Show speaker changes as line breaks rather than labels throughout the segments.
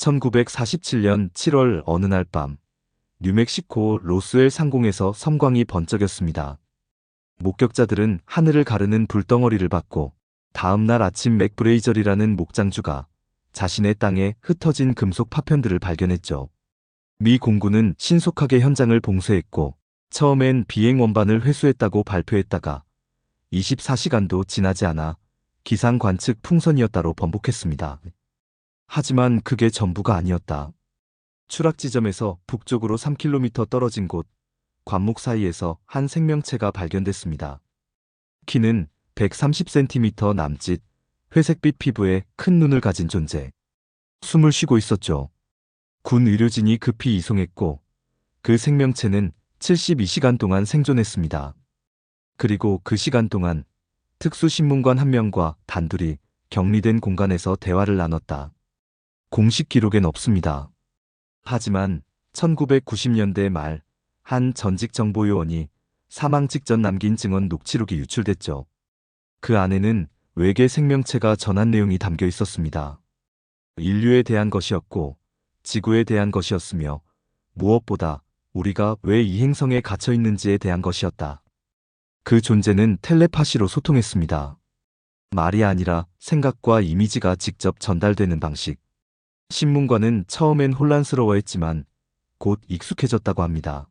1947년 7월 어느 날 밤, 뉴멕시코 로스웰 상공에서 섬광이 번쩍였습니다. 목격자들은 하늘을 가르는 불덩어리를 봤고, 다음 날 아침 맥브레이절이라는 목장주가 자신의 땅에 흩어진 금속 파편들을 발견했죠. 미 공군은 신속하게 현장을 봉쇄했고, 처음엔 비행 원반을 회수했다고 발표했다가 24시간도 지나지 않아 기상 관측 풍선이었다로 번복했습니다. 하지만 그게 전부가 아니었다. 추락 지점에서 북쪽으로 3km 떨어진 곳 관목 사이에서 한 생명체가 발견됐습니다. 키는 130cm 남짓, 회색빛 피부에 큰 눈을 가진 존재. 숨을 쉬고 있었죠. 군 의료진이 급히 이송했고 그 생명체는 72시간 동안 생존했습니다. 그리고 그 시간 동안 특수신문관 한 명과 단둘이 격리된 공간에서 대화를 나눴다. 공식 기록엔 없습니다. 하지만 1990년대 말 한 전직 정보요원이 사망 직전 남긴 증언 녹취록이 유출됐죠. 그 안에는 외계 생명체가 전한 내용이 담겨 있었습니다. 인류에 대한 것이었고 지구에 대한 것이었으며 무엇보다 우리가 왜 이 행성에 갇혀 있는지에 대한 것이었다. 그 존재는 텔레파시로 소통했습니다. 말이 아니라 생각과 이미지가 직접 전달되는 방식. 신문과는 처음엔 혼란스러워했지만 곧 익숙해졌다고 합니다.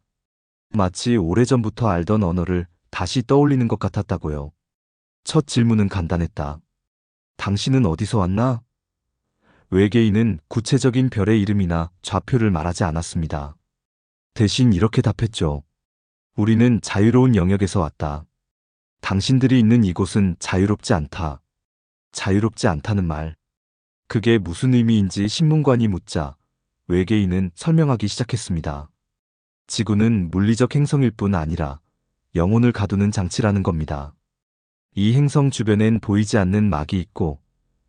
마치 오래전부터 알던 언어를 다시 떠올리는 것 같았다고요. 첫 질문은 간단했다. 당신은 어디서 왔나? 외계인은 구체적인 별의 이름이나 좌표를 말하지 않았습니다. 대신 이렇게 답했죠. 우리는 자유로운 영역에서 왔다. 당신들이 있는 이곳은 자유롭지 않다. 자유롭지 않다는 말. 그게 무슨 의미인지 신문관이 묻자 외계인은 설명하기 시작했습니다. 지구는 물리적 행성일 뿐 아니라 영혼을 가두는 장치라는 겁니다. 이 행성 주변엔 보이지 않는 막이 있고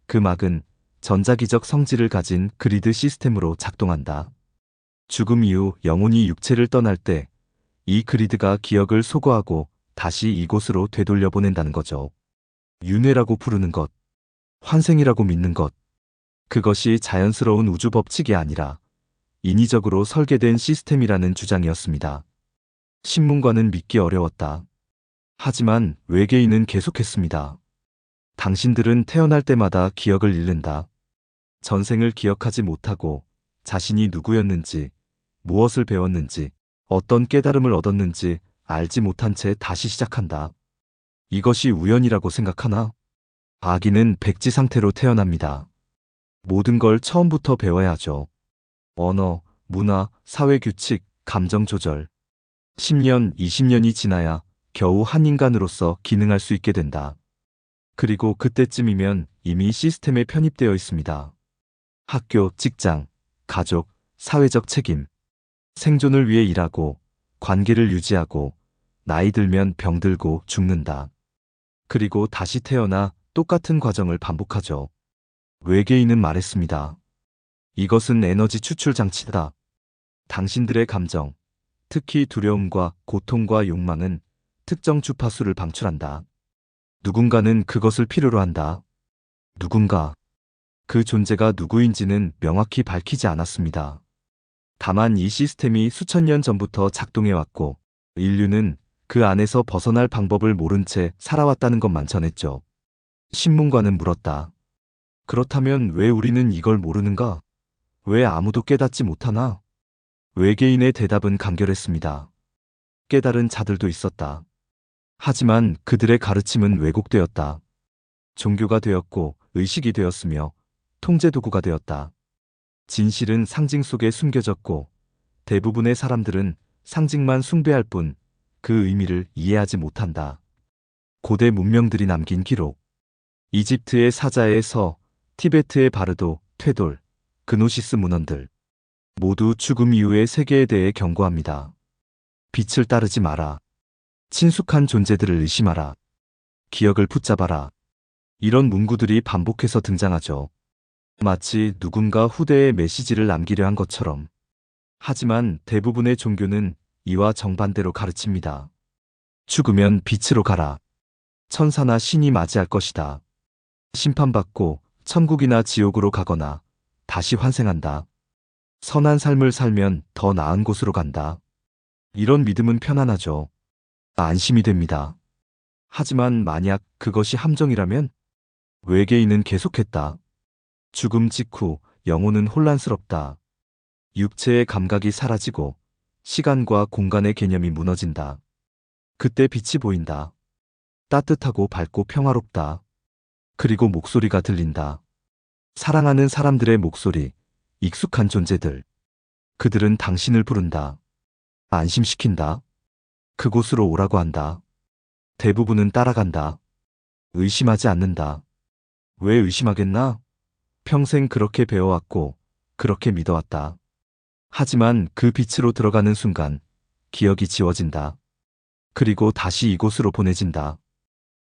그 막은 전자기적 성질을 가진 그리드 시스템으로 작동한다. 죽음 이후 영혼이 육체를 떠날 때 이 그리드가 기억을 소거하고 다시 이곳으로 되돌려 보낸다는 거죠. 윤회라고 부르는 것, 환생이라고 믿는 것, 그것이 자연스러운 우주 법칙이 아니라 인위적으로 설계된 시스템이라는 주장이었습니다. 신문과는 믿기 어려웠다. 하지만 외계인은 계속했습니다. 당신들은 태어날 때마다 기억을 잃는다. 전생을 기억하지 못하고 자신이 누구였는지, 무엇을 배웠는지, 어떤 깨달음을 얻었는지 알지 못한 채 다시 시작한다. 이것이 우연이라고 생각하나? 아기는 백지 상태로 태어납니다. 모든 걸 처음부터 배워야 하죠. 언어, 문화, 사회 규칙, 감정 조절. 10년, 20년이 지나야 겨우 한 인간으로서 기능할 수 있게 된다. 그리고 그때쯤이면 이미 시스템에 편입되어 있습니다. 학교, 직장, 가족, 사회적 책임. 생존을 위해 일하고, 관계를 유지하고, 나이 들면 병들고 죽는다. 그리고 다시 태어나 똑같은 과정을 반복하죠. 외계인은 말했습니다. 이것은 에너지 추출 장치다. 당신들의 감정, 특히 두려움과 고통과 욕망은 특정 주파수를 방출한다. 누군가는 그것을 필요로 한다. 누군가. 그 존재가 누구인지는 명확히 밝히지 않았습니다. 다만 이 시스템이 수천 년 전부터 작동해왔고 인류는 그 안에서 벗어날 방법을 모른 채 살아왔다는 것만 전했죠. 신문관은 물었다. 그렇다면 왜 우리는 이걸 모르는가? 왜 아무도 깨닫지 못하나? 외계인의 대답은 간결했습니다. 깨달은 자들도 있었다. 하지만 그들의 가르침은 왜곡되었다. 종교가 되었고 의식이 되었으며 통제 도구가 되었다. 진실은 상징 속에 숨겨졌고 대부분의 사람들은 상징만 숭배할 뿐 그 의미를 이해하지 못한다. 고대 문명들이 남긴 기록. 이집트의 사자의 서, 티베트의 바르도, 퇴돌, 그노시스 문헌들. 모두 죽음 이후의 세계에 대해 경고합니다. 빛을 따르지 마라. 친숙한 존재들을 의심하라. 기억을 붙잡아라. 이런 문구들이 반복해서 등장하죠. 마치 누군가 후대에 메시지를 남기려 한 것처럼. 하지만 대부분의 종교는 이와 정반대로 가르칩니다. 죽으면 빛으로 가라. 천사나 신이 맞이할 것이다. 심판받고 천국이나 지옥으로 가거나 다시 환생한다. 선한 삶을 살면 더 나은 곳으로 간다. 이런 믿음은 편안하죠. 안심이 됩니다. 하지만 만약 그것이 함정이라면 외계인은 계속했다. 죽음 직후 영혼은 혼란스럽다. 육체의 감각이 사라지고 시간과 공간의 개념이 무너진다. 그때 빛이 보인다. 따뜻하고 밝고 평화롭다. 그리고 목소리가 들린다. 사랑하는 사람들의 목소리, 익숙한 존재들. 그들은 당신을 부른다. 안심시킨다. 그곳으로 오라고 한다. 대부분은 따라간다. 의심하지 않는다. 왜 의심하겠나? 평생 그렇게 배워왔고, 그렇게 믿어왔다. 하지만 그 빛으로 들어가는 순간, 기억이 지워진다. 그리고 다시 이곳으로 보내진다.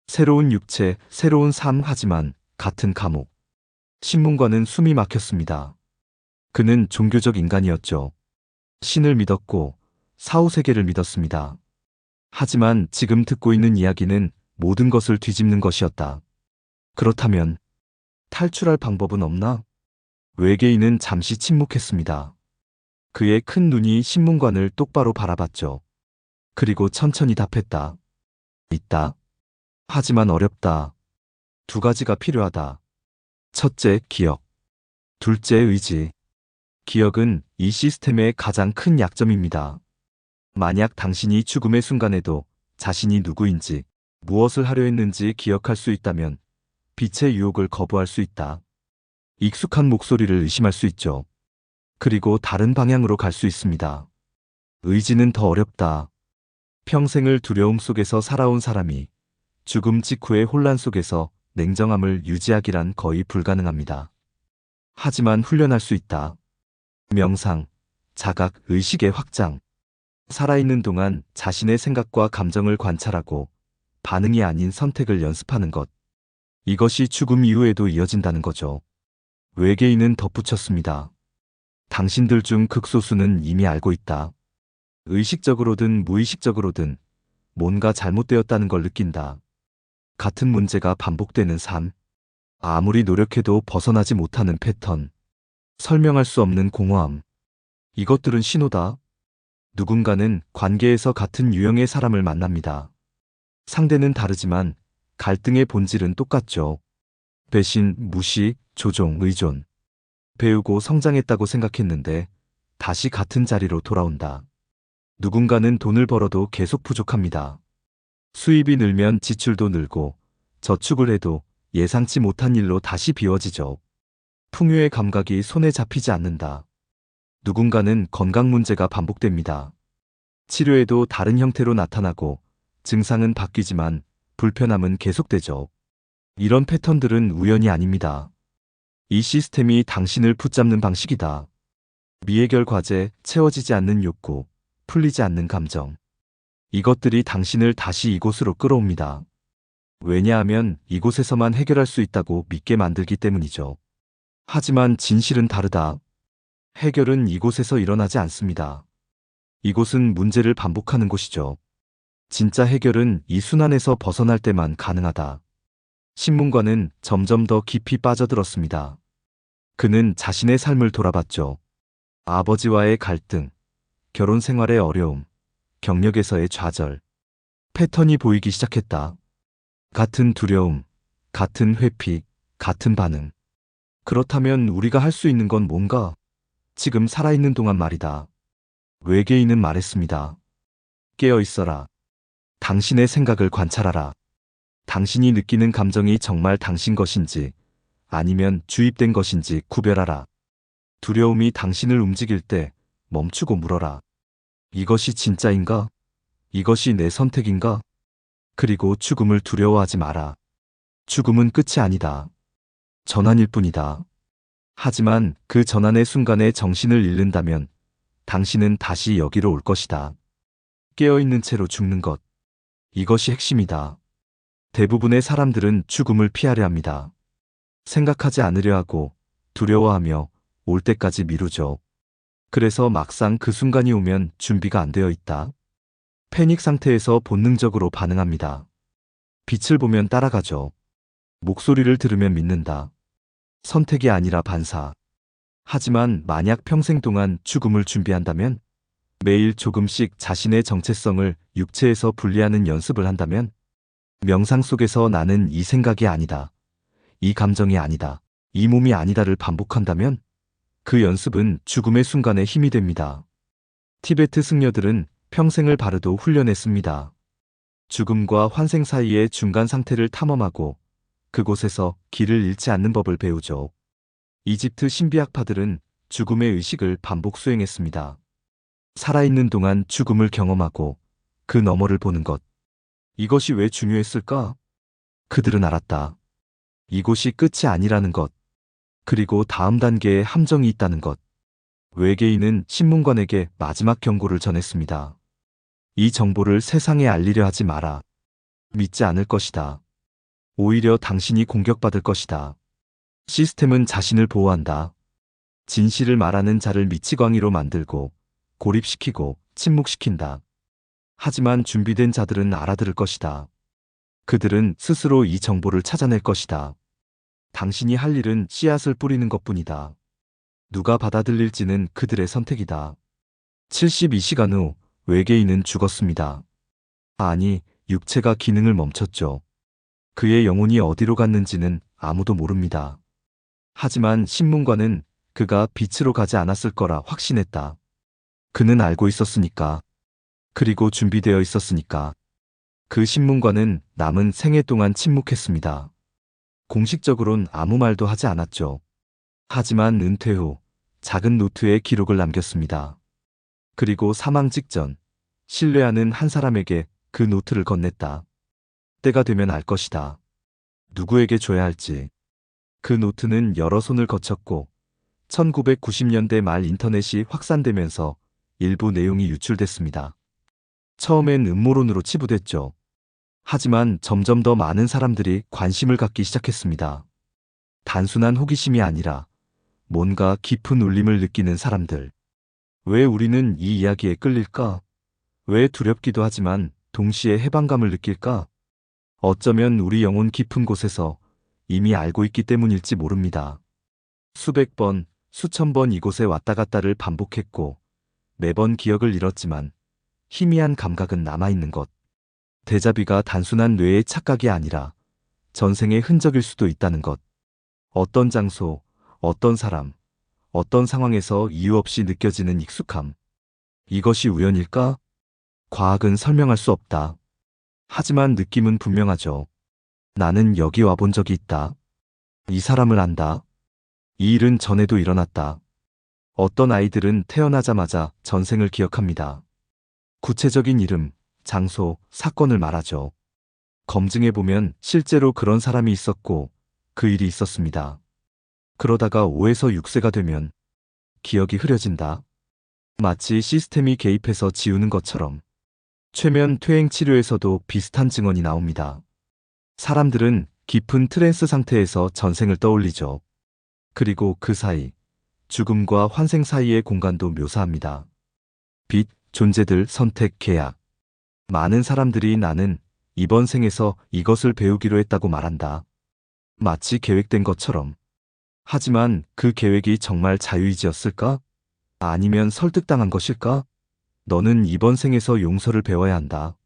새로운 육체, 새로운 삶 하지만 같은 감옥. 신문과는 숨이 막혔습니다. 그는 종교적 인간이었죠. 신을 믿었고 사후세계를 믿었습니다. 하지만 지금 듣고 있는 이야기는 모든 것을 뒤집는 것이었다. 그렇다면 탈출할 방법은 없나? 외계인은 잠시 침묵했습니다. 그의 큰 눈이 신문관을 똑바로 바라봤죠. 그리고 천천히 답했다. 있다. 하지만 어렵다. 두 가지가 필요하다. 첫째, 기억. 둘째, 의지. 기억은 이 시스템의 가장 큰 약점입니다. 만약 당신이 죽음의 순간에도 자신이 누구인지, 무엇을 하려 했는지 기억할 수 있다면 빛의 유혹을 거부할 수 있다. 익숙한 목소리를 의심할 수 있죠. 그리고 다른 방향으로 갈 수 있습니다. 의지는 더 어렵다. 평생을 두려움 속에서 살아온 사람이 죽음 직후의 혼란 속에서 냉정함을 유지하기란 거의 불가능합니다. 하지만 훈련할 수 있다. 명상, 자각, 의식의 확장. 살아있는 동안 자신의 생각과 감정을 관찰하고 반응이 아닌 선택을 연습하는 것. 이것이 죽음 이후에도 이어진다는 거죠. 외계인은 덧붙였습니다. 당신들 중 극소수는 이미 알고 있다. 의식적으로든 무의식적으로든 뭔가 잘못되었다는 걸 느낀다. 같은 문제가 반복되는 삶. 아무리 노력해도 벗어나지 못하는 패턴. 설명할 수 없는 공허함. 이것들은 신호다. 누군가는 관계에서 같은 유형의 사람을 만납니다. 상대는 다르지만 갈등의 본질은 똑같죠. 배신, 무시, 조종, 의존. 배우고 성장했다고 생각했는데 다시 같은 자리로 돌아온다. 누군가는 돈을 벌어도 계속 부족합니다. 수입이 늘면 지출도 늘고 저축을 해도 예상치 못한 일로 다시 비워지죠. 풍요의 감각이 손에 잡히지 않는다. 누군가는 건강 문제가 반복됩니다. 치료에도 다른 형태로 나타나고 증상은 바뀌지만 불편함은 계속되죠. 이런 패턴들은 우연이 아닙니다. 이 시스템이 당신을 붙잡는 방식이다. 미해결 과제, 채워지지 않는 욕구, 풀리지 않는 감정. 이것들이 당신을 다시 이곳으로 끌어옵니다. 왜냐하면 이곳에서만 해결할 수 있다고 믿게 만들기 때문이죠. 하지만 진실은 다르다. 해결은 이곳에서 일어나지 않습니다. 이곳은 문제를 반복하는 곳이죠. 진짜 해결은 이 순환에서 벗어날 때만 가능하다. 신문과는 점점 더 깊이 빠져들었습니다. 그는 자신의 삶을 돌아봤죠. 아버지와의 갈등, 결혼 생활의 어려움, 경력에서의 좌절, 패턴이 보이기 시작했다. 같은 두려움, 같은 회피, 같은 반응. 그렇다면 우리가 할 수 있는 건 뭔가? 지금 살아있는 동안 말이다. 외계인은 말했습니다. 깨어 있어라. 당신의 생각을 관찰하라. 당신이 느끼는 감정이 정말 당신 것인지 아니면 주입된 것인지 구별하라. 두려움이 당신을 움직일 때 멈추고 물어라. 이것이 진짜인가? 이것이 내 선택인가? 그리고 죽음을 두려워하지 마라. 죽음은 끝이 아니다. 전환일 뿐이다. 하지만 그 전환의 순간에 정신을 잃는다면 당신은 다시 여기로 올 것이다. 깨어있는 채로 죽는 것. 이것이 핵심이다. 대부분의 사람들은 죽음을 피하려 합니다. 생각하지 않으려 하고 두려워하며 올 때까지 미루죠. 그래서 막상 그 순간이 오면 준비가 안 되어 있다. 패닉 상태에서 본능적으로 반응합니다. 빛을 보면 따라가죠. 목소리를 들으면 믿는다. 선택이 아니라 반사. 하지만 만약 평생 동안 죽음을 준비한다면, 매일 조금씩 자신의 정체성을 육체에서 분리하는 연습을 한다면, 명상 속에서 나는 이 생각이 아니다. 이 감정이 아니다. 이 몸이 아니다를 반복한다면, 그 연습은 죽음의 순간에 힘이 됩니다. 티베트 승려들은 평생을 바르도 훈련했습니다. 죽음과 환생 사이의 중간 상태를 탐험하고 그곳에서 길을 잃지 않는 법을 배우죠. 이집트 신비학파들은 죽음의 의식을 반복 수행했습니다. 살아있는 동안 죽음을 경험하고 그 너머를 보는 것. 이것이 왜 중요했을까? 그들은 알았다. 이곳이 끝이 아니라는 것. 그리고 다음 단계에 함정이 있다는 것. 외계인은 신문관에게 마지막 경고를 전했습니다. 이 정보를 세상에 알리려 하지 마라. 믿지 않을 것이다. 오히려 당신이 공격받을 것이다. 시스템은 자신을 보호한다. 진실을 말하는 자를 미치광이로 만들고 고립시키고 침묵시킨다. 하지만 준비된 자들은 알아들을 것이다. 그들은 스스로 이 정보를 찾아낼 것이다. 당신이 할 일은 씨앗을 뿌리는 것뿐이다. 누가 받아들일지는 그들의 선택이다. 72시간 후 외계인은 죽었습니다. 아니, 육체가 기능을 멈췄죠. 그의 영혼이 어디로 갔는지는 아무도 모릅니다. 하지만 신문관은 그가 빛으로 가지 않았을 거라 확신했다. 그는 알고 있었으니까. 그리고 준비되어 있었으니까. 그 신문관은 남은 생애 동안 침묵했습니다. 공식적으로는 아무 말도 하지 않았죠. 하지만 은퇴 후 작은 노트에 기록을 남겼습니다. 그리고 사망 직전 신뢰하는 한 사람에게 그 노트를 건넸다. 때가 되면 알 것이다. 누구에게 줘야 할지. 그 노트는 여러 손을 거쳤고 1990년대 말 인터넷이 확산되면서 일부 내용이 유출됐습니다. 처음엔 음모론으로 치부됐죠. 하지만 점점 더 많은 사람들이 관심을 갖기 시작했습니다. 단순한 호기심이 아니라 뭔가 깊은 울림을 느끼는 사람들. 왜 우리는 이 이야기에 끌릴까? 왜 두렵기도 하지만 동시에 해방감을 느낄까? 어쩌면 우리 영혼 깊은 곳에서 이미 알고 있기 때문일지 모릅니다. 수백 번, 수천 번 이곳에 왔다 갔다를 반복했고 매번 기억을 잃었지만 희미한 감각은 남아있는 것. 대자비가 단순한 뇌의 착각이 아니라 전생의 흔적일 수도 있다는 것. 어떤 장소, 어떤 사람, 어떤 상황에서 이유 없이 느껴지는 익숙함. 이것이 우연일까? 과학은 설명할 수 없다. 하지만 느낌은 분명하죠. 나는 여기 와 본 적이 있다. 이 사람을 안다. 이 일은 전에도 일어났다. 어떤 아이들은 태어나자마자 전생을 기억합니다. 구체적인 이름, 장소, 사건을 말하죠. 검증해 보면 실제로 그런 사람이 있었고 그 일이 있었습니다. 그러다가 5에서 6세가 되면 기억이 흐려진다. 마치 시스템이 개입해서 지우는 것처럼 최면 퇴행 치료에서도 비슷한 증언이 나옵니다. 사람들은 깊은 트랜스 상태에서 전생을 떠올리죠. 그리고 그 사이 죽음과 환생 사이의 공간도 묘사합니다. 빛, 존재들, 선택, 계약. 많은 사람들이 나는 이번 생에서 이것을 배우기로 했다고 말한다. 마치 계획된 것처럼. 하지만 그 계획이 정말 자유의지였을까? 아니면 설득당한 것일까? 너는 이번 생에서 용서를 배워야 한다.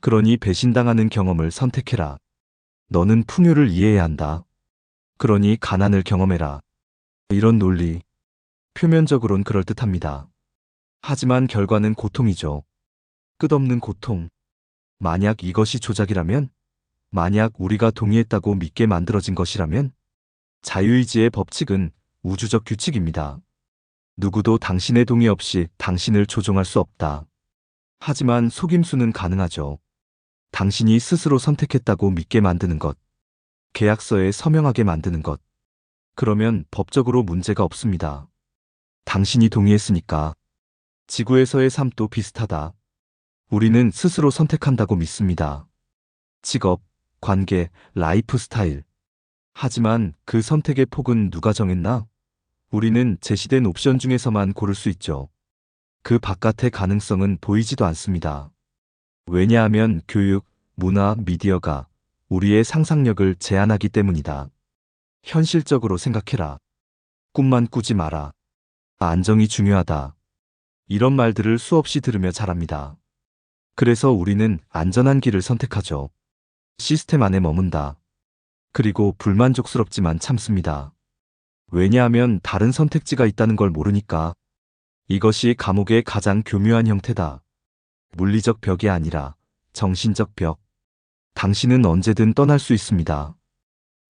그러니 배신당하는 경험을 선택해라. 너는 풍요를 이해해야 한다. 그러니 가난을 경험해라. 이런 논리. 표면적으론 그럴듯합니다. 하지만 결과는 고통이죠. 끝없는 고통. 만약 이것이 조작이라면? 만약 우리가 동의했다고 믿게 만들어진 것이라면? 자유의지의 법칙은 우주적 규칙입니다. 누구도 당신의 동의 없이 당신을 조종할 수 없다. 하지만 속임수는 가능하죠. 당신이 스스로 선택했다고 믿게 만드는 것. 계약서에 서명하게 만드는 것. 그러면 법적으로 문제가 없습니다. 당신이 동의했으니까. 지구에서의 삶도 비슷하다. 우리는 스스로 선택한다고 믿습니다. 직업, 관계, 라이프 스타일. 하지만 그 선택의 폭은 누가 정했나? 우리는 제시된 옵션 중에서만 고를 수 있죠. 그 바깥의 가능성은 보이지도 않습니다. 왜냐하면 교육, 문화, 미디어가 우리의 상상력을 제한하기 때문이다. 현실적으로 생각해라. 꿈만 꾸지 마라. 안정이 중요하다. 이런 말들을 수없이 들으며 자랍니다. 그래서 우리는 안전한 길을 선택하죠. 시스템 안에 머문다. 그리고 불만족스럽지만 참습니다. 왜냐하면 다른 선택지가 있다는 걸 모르니까. 이것이 감옥의 가장 교묘한 형태다. 물리적 벽이 아니라 정신적 벽. 당신은 언제든 떠날 수 있습니다.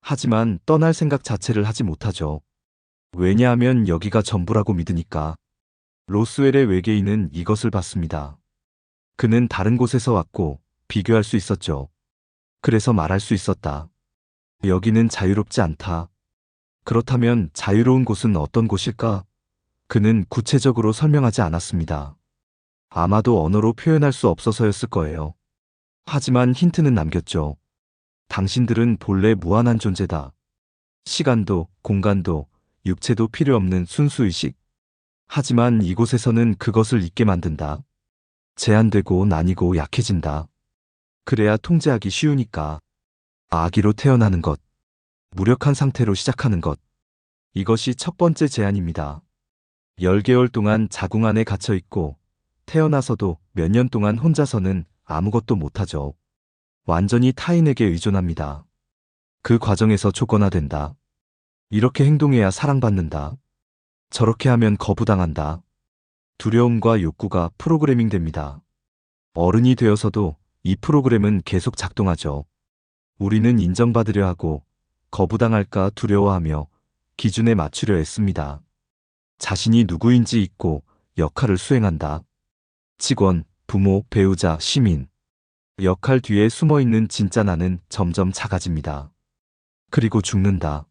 하지만 떠날 생각 자체를 하지 못하죠. 왜냐하면 여기가 전부라고 믿으니까. 로스웰의 외계인은 이것을 봤습니다. 그는 다른 곳에서 왔고 비교할 수 있었죠. 그래서 말할 수 있었다. 여기는 자유롭지 않다. 그렇다면 자유로운 곳은 어떤 곳일까? 그는 구체적으로 설명하지 않았습니다. 아마도 언어로 표현할 수 없어서였을 거예요. 하지만 힌트는 남겼죠. 당신들은 본래 무한한 존재다. 시간도, 공간도, 육체도 필요 없는 순수의식. 하지만 이곳에서는 그것을 잊게 만든다. 제한되고 나뉘고 약해진다. 그래야 통제하기 쉬우니까. 아기로 태어나는 것. 무력한 상태로 시작하는 것. 이것이 첫 번째 제안입니다. 10개월 동안 자궁 안에 갇혀 있고 태어나서도 몇 년 동안 혼자서는 아무것도 못하죠. 완전히 타인에게 의존합니다. 그 과정에서 조건화된다. 이렇게 행동해야 사랑받는다. 저렇게 하면 거부당한다. 두려움과 욕구가 프로그래밍 됩니다. 어른이 되어서도 이 프로그램은 계속 작동하죠. 우리는 인정받으려 하고 거부당할까 두려워하며 기준에 맞추려 했습니다. 자신이 누구인지 잊고 역할을 수행한다. 직원, 부모, 배우자, 시민. 역할 뒤에 숨어 있는 진짜 나는 점점 작아집니다. 그리고 죽는다.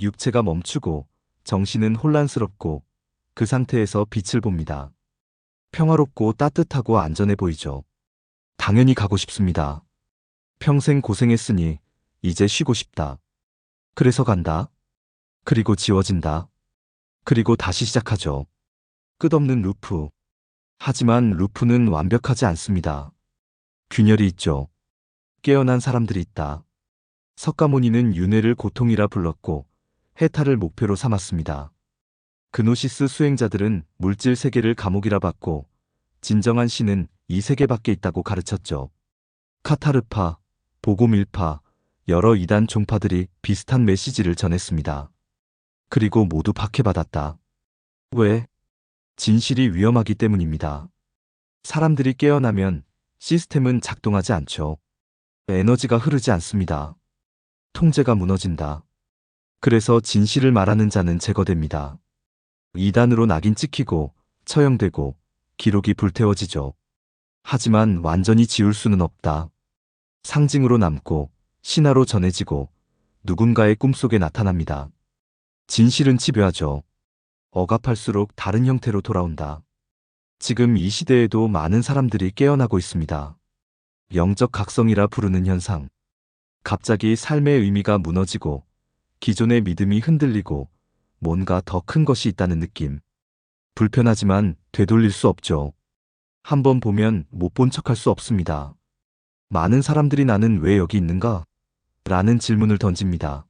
육체가 멈추고 정신은 혼란스럽고 그 상태에서 빛을 봅니다. 평화롭고 따뜻하고 안전해 보이죠. 당연히 가고 싶습니다. 평생 고생했으니 이제 쉬고 싶다. 그래서 간다. 그리고 지워진다. 그리고 다시 시작하죠. 끝없는 루프. 하지만 루프는 완벽하지 않습니다. 균열이 있죠. 깨어난 사람들이 있다. 석가모니는 윤회를 고통이라 불렀고 해탈을 목표로 삼았습니다. 그노시스 수행자들은 물질 세계를 감옥이라 봤고 진정한 신은 이 세계 밖에 있다고 가르쳤죠. 카타르파, 보고밀파, 여러 이단 종파들이 비슷한 메시지를 전했습니다. 그리고 모두 박해받았다. 왜? 진실이 위험하기 때문입니다. 사람들이 깨어나면 시스템은 작동하지 않죠. 에너지가 흐르지 않습니다. 통제가 무너진다. 그래서 진실을 말하는 자는 제거됩니다. 이단으로 낙인 찍히고 처형되고 기록이 불태워지죠. 하지만 완전히 지울 수는 없다. 상징으로 남고 신화로 전해지고 누군가의 꿈속에 나타납니다. 진실은 지배하죠. 억압할수록 다른 형태로 돌아온다. 지금 이 시대에도 많은 사람들이 깨어나고 있습니다. 영적 각성이라 부르는 현상. 갑자기 삶의 의미가 무너지고 기존의 믿음이 흔들리고 뭔가 더 큰 것이 있다는 느낌. 불편하지만 되돌릴 수 없죠. 한번 보면 못 본 척할 수 없습니다. 많은 사람들이 나는 왜 여기 있는가? 라는 질문을 던집니다.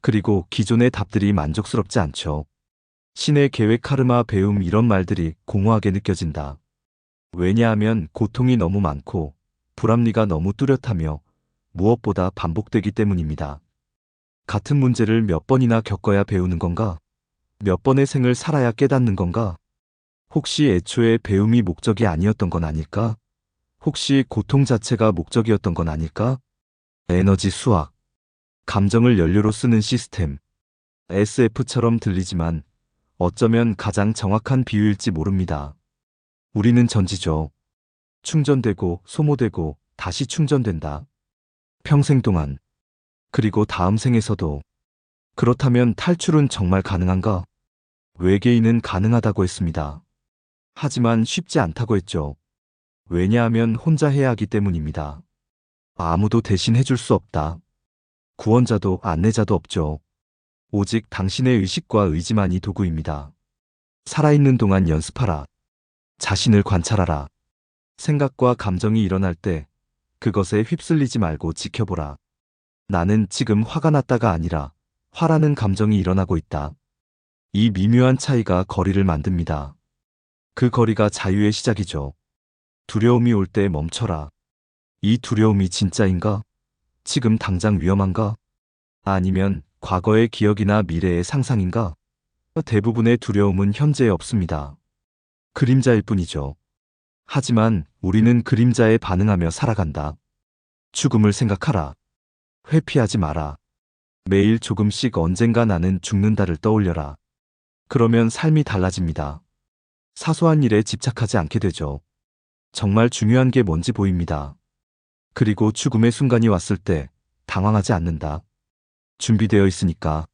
그리고 기존의 답들이 만족스럽지 않죠. 신의 계획 카르마 배움 이런 말들이 공허하게 느껴진다. 왜냐하면 고통이 너무 많고 불합리가 너무 뚜렷하며 무엇보다 반복되기 때문입니다. 같은 문제를 몇 번이나 겪어야 배우는 건가? 몇 번의 생을 살아야 깨닫는 건가? 혹시 애초에 배움이 목적이 아니었던 건 아닐까? 혹시 고통 자체가 목적이었던 건 아닐까? 에너지 수학. 감정을 연료로 쓰는 시스템. SF처럼 들리지만 어쩌면 가장 정확한 비유일지 모릅니다. 우리는 전지죠. 충전되고 소모되고 다시 충전된다. 평생 동안. 그리고 다음 생에서도. 그렇다면 탈출은 정말 가능한가? 외계인은 가능하다고 했습니다. 하지만 쉽지 않다고 했죠. 왜냐하면 혼자 해야 하기 때문입니다. 아무도 대신 해줄 수 없다. 구원자도 안내자도 없죠. 오직 당신의 의식과 의지만이 도구입니다. 살아있는 동안 연습하라. 자신을 관찰하라. 생각과 감정이 일어날 때 그것에 휩쓸리지 말고 지켜보라. 나는 지금 화가 났다가 아니라 화라는 감정이 일어나고 있다. 이 미묘한 차이가 거리를 만듭니다. 그 거리가 자유의 시작이죠. 두려움이 올 때 멈춰라. 이 두려움이 진짜인가? 지금 당장 위험한가? 아니면 과거의 기억이나 미래의 상상인가? 대부분의 두려움은 현재에 없습니다. 그림자일 뿐이죠. 하지만 우리는 그림자에 반응하며 살아간다. 죽음을 생각하라. 회피하지 마라. 매일 조금씩 언젠가 나는 죽는다를 떠올려라. 그러면 삶이 달라집니다. 사소한 일에 집착하지 않게 되죠. 정말 중요한 게 뭔지 보입니다. 그리고 죽음의 순간이 왔을 때 당황하지 않는다. 준비되어 있으니까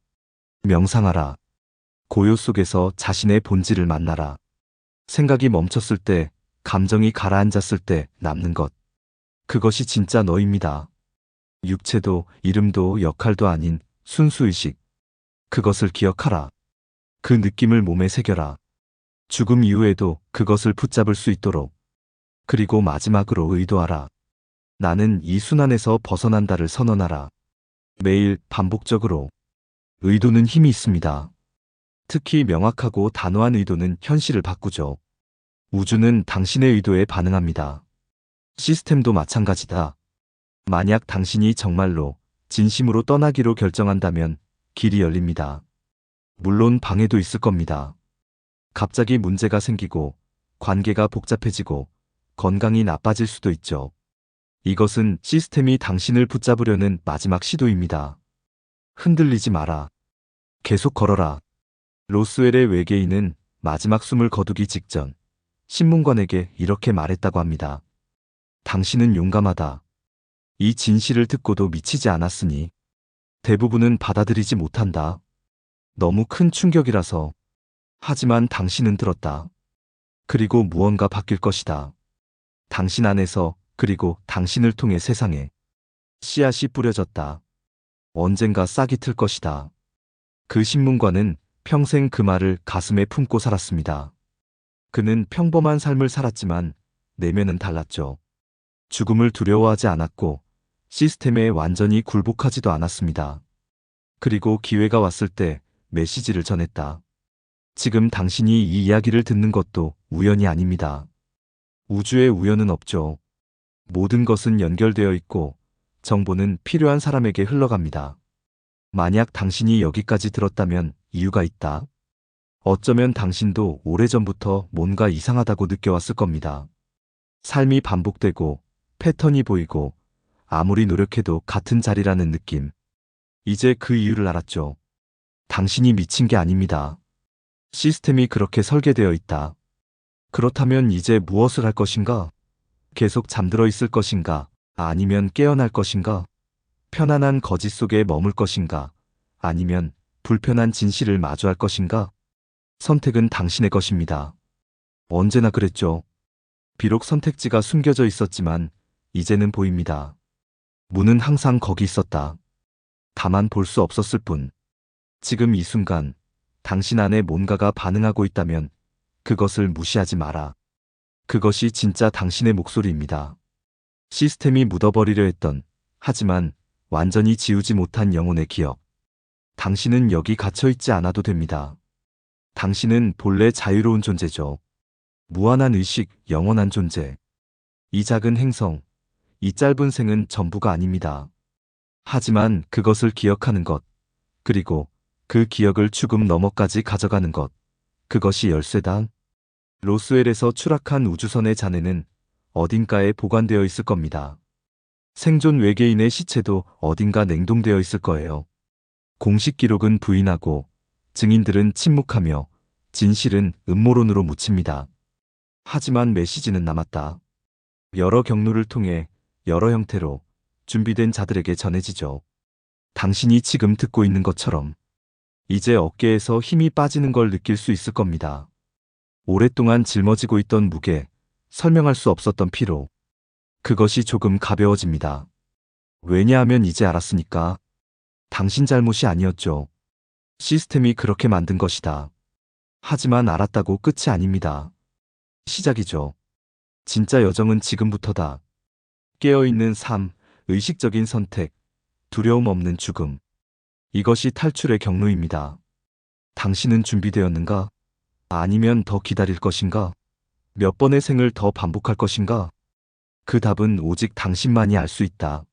명상하라. 고요 속에서 자신의 본질을 만나라. 생각이 멈췄을 때, 감정이 가라앉았을 때 남는 것. 그것이 진짜 너입니다. 육체도 이름도 역할도 아닌 순수의식. 그것을 기억하라. 그 느낌을 몸에 새겨라. 죽음 이후에도 그것을 붙잡을 수 있도록. 그리고 마지막으로 의도하라. 나는 이 순환에서 벗어난다를 선언하라. 매일 반복적으로. 의도는 힘이 있습니다. 특히 명확하고 단호한 의도는 현실을 바꾸죠. 우주는 당신의 의도에 반응합니다. 시스템도 마찬가지다. 만약 당신이 정말로 진심으로 떠나기로 결정한다면 길이 열립니다. 물론 방해도 있을 겁니다. 갑자기 문제가 생기고 관계가 복잡해지고 건강이 나빠질 수도 있죠. 이것은 시스템이 당신을 붙잡으려는 마지막 시도입니다. 흔들리지 마라. 계속 걸어라. 로스웰의 외계인은 마지막 숨을 거두기 직전 신문관에게 이렇게 말했다고 합니다. 당신은 용감하다. 이 진실을 듣고도 미치지 않았으니 대부분은 받아들이지 못한다. 너무 큰 충격이라서. 하지만 당신은 들었다. 그리고 무언가 바뀔 것이다. 당신 안에서 그리고 당신을 통해 세상에 씨앗이 뿌려졌다. 언젠가 싹이 틀 것이다. 그 신문관은 평생 그 말을 가슴에 품고 살았습니다. 그는 평범한 삶을 살았지만 내면은 달랐죠. 죽음을 두려워하지 않았고 시스템에 완전히 굴복하지도 않았습니다. 그리고 기회가 왔을 때 메시지를 전했다. 지금 당신이 이 이야기를 듣는 것도 우연이 아닙니다. 우주에 우연은 없죠. 모든 것은 연결되어 있고 정보는 필요한 사람에게 흘러갑니다. 만약 당신이 여기까지 들었다면 이유가 있다. 어쩌면 당신도 오래전부터 뭔가 이상하다고 느껴왔을 겁니다. 삶이 반복되고 패턴이 보이고 아무리 노력해도 같은 자리라는 느낌. 이제 그 이유를 알았죠. 당신이 미친 게 아닙니다. 시스템이 그렇게 설계되어 있다. 그렇다면 이제 무엇을 할 것인가? 계속 잠들어 있을 것인가? 아니면 깨어날 것인가? 편안한 거짓 속에 머물 것인가? 아니면 불편한 진실을 마주할 것인가? 선택은 당신의 것입니다. 언제나 그랬죠. 비록 선택지가 숨겨져 있었지만 이제는 보입니다. 문은 항상 거기 있었다. 다만 볼 수 없었을 뿐. 지금 이 순간 당신 안에 뭔가가 반응하고 있다면 그것을 무시하지 마라. 그것이 진짜 당신의 목소리입니다. 시스템이 묻어버리려 했던 하지만 완전히 지우지 못한 영혼의 기억. 당신은 여기 갇혀있지 않아도 됩니다. 당신은 본래 자유로운 존재죠. 무한한 의식, 영원한 존재. 이 작은 행성, 이 짧은 생은 전부가 아닙니다. 하지만 그것을 기억하는 것, 그리고 그 기억을 죽음 너머까지 가져가는 것, 그것이 열쇠다. 로스웰에서 추락한 우주선의 잔해는 어딘가에 보관되어 있을 겁니다. 생존 외계인의 시체도 어딘가 냉동되어 있을 거예요. 공식 기록은 부인하고 증인들은 침묵하며 진실은 음모론으로 묻힙니다. 하지만 메시지는 남았다. 여러 경로를 통해 여러 형태로 준비된 자들에게 전해지죠. 당신이 지금 듣고 있는 것처럼 이제 어깨에서 힘이 빠지는 걸 느낄 수 있을 겁니다. 오랫동안 짊어지고 있던 무게, 설명할 수 없었던 피로. 그것이 조금 가벼워집니다. 왜냐하면 이제 알았으니까. 당신 잘못이 아니었죠. 시스템이 그렇게 만든 것이다. 하지만 알았다고 끝이 아닙니다. 시작이죠. 진짜 여정은 지금부터다. 깨어있는 삶, 의식적인 선택, 두려움 없는 죽음. 이것이 탈출의 경로입니다. 당신은 준비되었는가? 아니면 더 기다릴 것인가? 몇 번의 생을 더 반복할 것인가? 그 답은 오직 당신만이 알 수 있다.